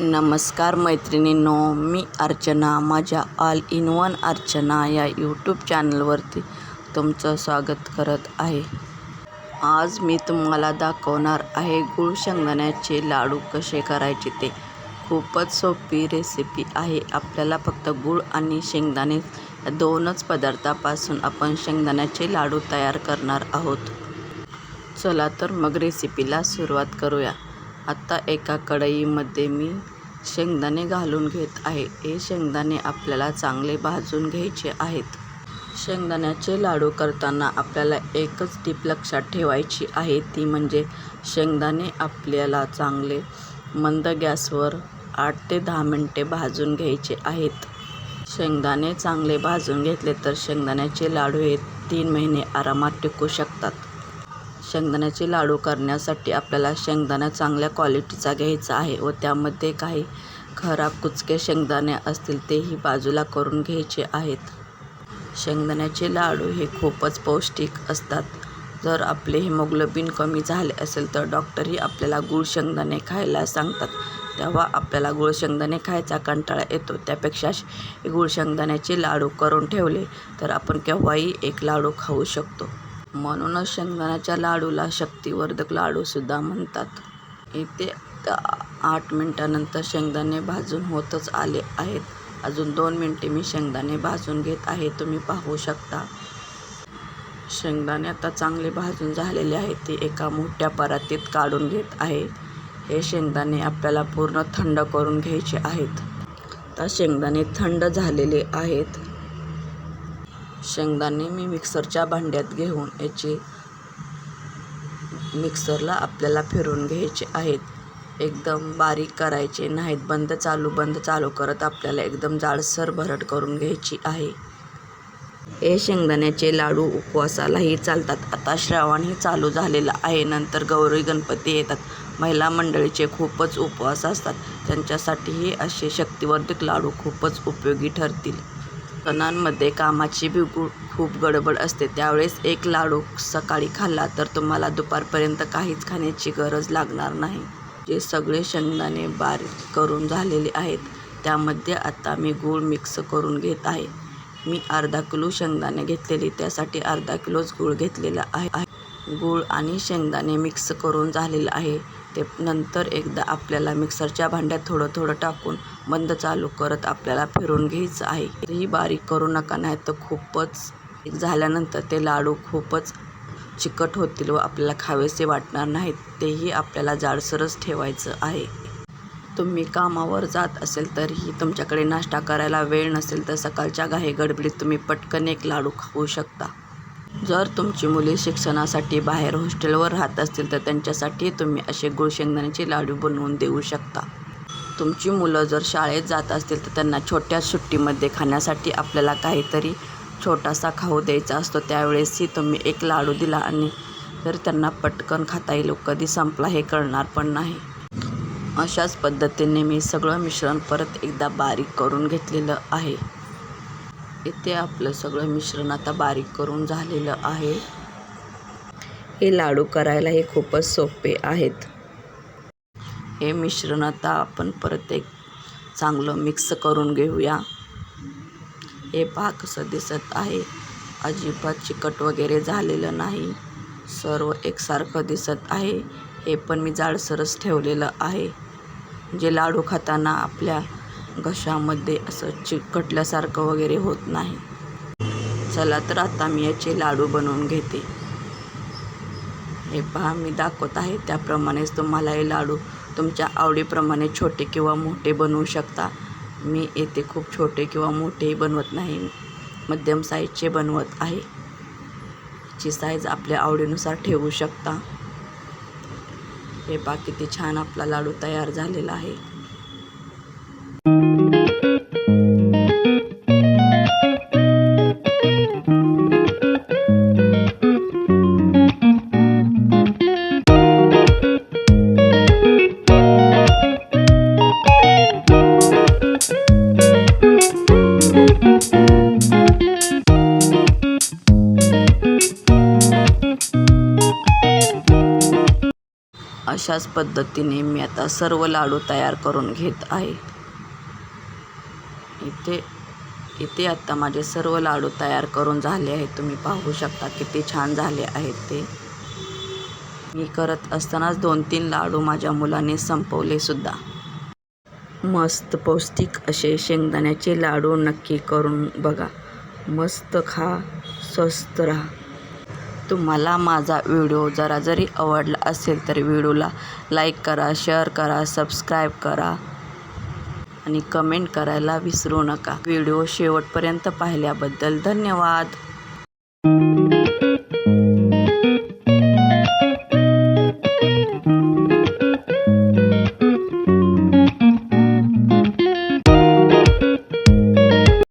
नमस्कार मैत्रिणींनो मी अर्चना माझ्या ऑल इन वन अर्चना या यूट्यूब चॅनलवरती तुमचं स्वागत करत आहे. आज मी तुम्हाला दाखवणार आहे गुळ शेंगदाण्याचे लाडू कसे करायचे ते. खूपच सोपी रेसिपी आहे. आपल्याला फक्त गुळ आणि शेंगदाणे या दोनच पदार्थापासून आपण शेंगदाण्याचे लाडू तयार करणार आहोत. चला तर मग रेसिपीला सुरुवात करूया. आत्ता एका कढईमध्ये मी शेंगदाणे घालून घेत आहे. हे शेंगदाणे आपल्याला चांगले भाजून घ्यायचे आहेत. शेंगदाण्याचे लाडू करताना आपल्याला एकच टीप लक्षात ठेवायची आहे. ती म्हणजे शेंगदाणे आपल्याला चांगले मंद गॅसवर आठ ते दहा मिनटे भाजून घ्यायचे आहेत. शेंगदाणे चांगले भाजून घेतले तर शेंगदाण्याचे लाडू हे तीन महिने आरामात टिकू शकतात. शेंगदाण्याचे लाडू करण्यासाठी आपल्याला शेंगदाणा चांगल्या क्वालिटीचा घ्यायचा आहे व त्यामध्ये काही खराब कुचके शेंगदाणे असतील तेही बाजूला करून घ्यायचे आहेत. शेंगदाण्याचे लाडू हे खूपच पौष्टिक असतात. जर आपले हिमोग्लोबिन कमी झाले असेल तर डॉक्टरही आपल्याला गूळ शेंगदाणे खायला सांगतात. तेव्हा आपल्याला गूळ शेंगदाणे खायचा कंटाळा येतो. त्यापेक्षा गूळ शेंगदाण्याचे लाडू करून ठेवले तर आपण केव्हाही एक लाडू खाऊ शकतो. म्हणूनच शेंगदाण्याच्या लाडूला शक्तिवर्धक लाडूसुद्धा म्हणतात. इथे आठ मिनटानंतर शेंगदाणे भाजून होतच आले आहेत. अजून दोन मिनटे मी शेंगदाणे भाजून घेत आहे. तुम्ही पाहू शकता. शेंगदाणे आता चांगले भाजून झालेले आहेत. ते एका मोठ्या परातीत काढून घेत आहे. हे शेंगदाणे आपल्याला पूर्ण थंड करून घ्यायचे आहेत. आता शेंगदाणे थंड झालेले आहेत. शेंगदाणे मी मिक्सरच्या भांड्यात घेऊन याचे मिक्सरला आपल्याला फिरवून घ्यायचे आहेत. एकदम बारीक करायचे नाहीत. बंद चालू बंद चालू करत आपल्याला एकदम जाडसर भरड करून घ्यायची आहे. हे शेंगदाण्याचे लाडू उपवासालाही चालतात. आता श्रावणही चालू झालेला आहे. नंतर गौरी गणपती येतात. महिला मंडळीचे खूपच उपवास असतात. त्यांच्यासाठीही असे शक्तिवर्धक लाडू खूपच उपयोगी ठरतील. सणांमध्ये कामाची बी खूप गडबड असते. त्यावेळेस एक लाडू सकाळी खाल्ला तर तुम्हाला दुपारपर्यंत काहीच खाण्याची गरज लागणार नाही. जे सगळे शेंगदाणे बारीक करून झालेले आहेत त्यामध्ये आता मी गूळ मिक्स करून घेत आहे. मी अर्धा किलो शेंगदाणे घेतलेले त्यासाठी अर्धा किलोच गूळ घेतलेला आहे. गूळ आणि शेंगदाणे मिक्स करून झालेलं आहे. ते नंतर एकदा आपल्याला मिक्सरच्या भांड्यात थोडं थोडं टाकून बंद चालू करत आपल्याला फिरून घ्यायचं आहे. ही बारीक करू नका नाही तर खूपच झाल्यानंतर ते लाडू खूपच चिकट होतील व आपल्याला खावेसे वाटणार नाहीत. तेही आपल्याला जाडसरच ठेवायचं आहे. तुम्ही कामावर जात असेल तरीही तुमच्याकडे नाश्ता करायला वेळ नसेल तर सकाळच्या घाई गडबडीत तुम्ही पटकन एक लाडू खाऊ शकता. जर तुमची मुले शिक्षणासाठी बाहेर हॉस्टेलवर राहत असतील तर त्यांच्यासाठी तुम्ही असे गुळ शेंगदाण्याचे लाडू बनवून देऊ शकता. तुमची मुलं जर शाळेत जात असतील तर त्यांना छोट्या सुट्टीमध्ये खाण्यासाठी आपल्याला काहीतरी छोटासा खाऊ द्यायचा असतो. त्यावेळेसही तुम्ही एक लाडू दिला आणि तर त्यांना पटकन खाता येईल कधी संपला हे कळणार पण नाही. अशाच पद्धतीने मी सगळं मिश्रण परत एकदा बारीक करून घेतलेलं आहे. इथे आपलं सगळं मिश्रण आता बारीक करून झालेलं आहे. हे लाडू करायला हे खूपच सोपे आहेत. हे मिश्रण आता आपण परत एक चांगलं मिक्स करून घेऊया. हे पहा कसं दिसत आहे. अजिबात चिकट वगैरे झालेलं नाही. सर्व एकसारखं दिसत आहे. हे पण मी जाडसरच ठेवलेलं आहे. जे लाडू खाताना आपल्या घशामध्ये असं चिकटल्यासारखं वगैरे होत नाही. चला तर आता मी याचे लाडू बनवून घेते. हे पहा मी दाखवत आहे. त्याप्रमाणेच तुम्हाला हे लाडू तुमच्या आवडीप्रमाणे छोटे किंवा मोठे बनवू शकता. मी येथे खूप छोटे किंवा मोठेही बनवत नाही. मध्यम साईजचे बनवत आहे. ची साईज आपल्या आवडीनुसार ठेवू शकता. हे पहा किती छान आपला लाडू तयार झालेला आहे. अशाच पद्धतीने मी आता सर्व लाडू तयार करून घेत आहे. इथे इथे आत्ता माझे सर्व लाडू तयार करून झाले आहेत. तुम्ही पाहू शकता किती छान झाले आहेत ते. मी करत असतानाच दोन तीन लाडू माझ्या मुलाने संपवले सुद्धा. मस्त पौष्टिक असे शेंगदाण्याचे लाडू नक्की करून बघा. मस्त खा स्वस्त राहा. तुम्हाला माझा व्हिडिओ जरा जरी आवडला असेल तर व्हिडिओला लाईक करा शेअर करा सबस्क्राईब करा. आणि कमेंट करायला विसरू नका. व्हिडिओ शेवटपर्यंत पाहिल्याबद्दल धन्यवाद.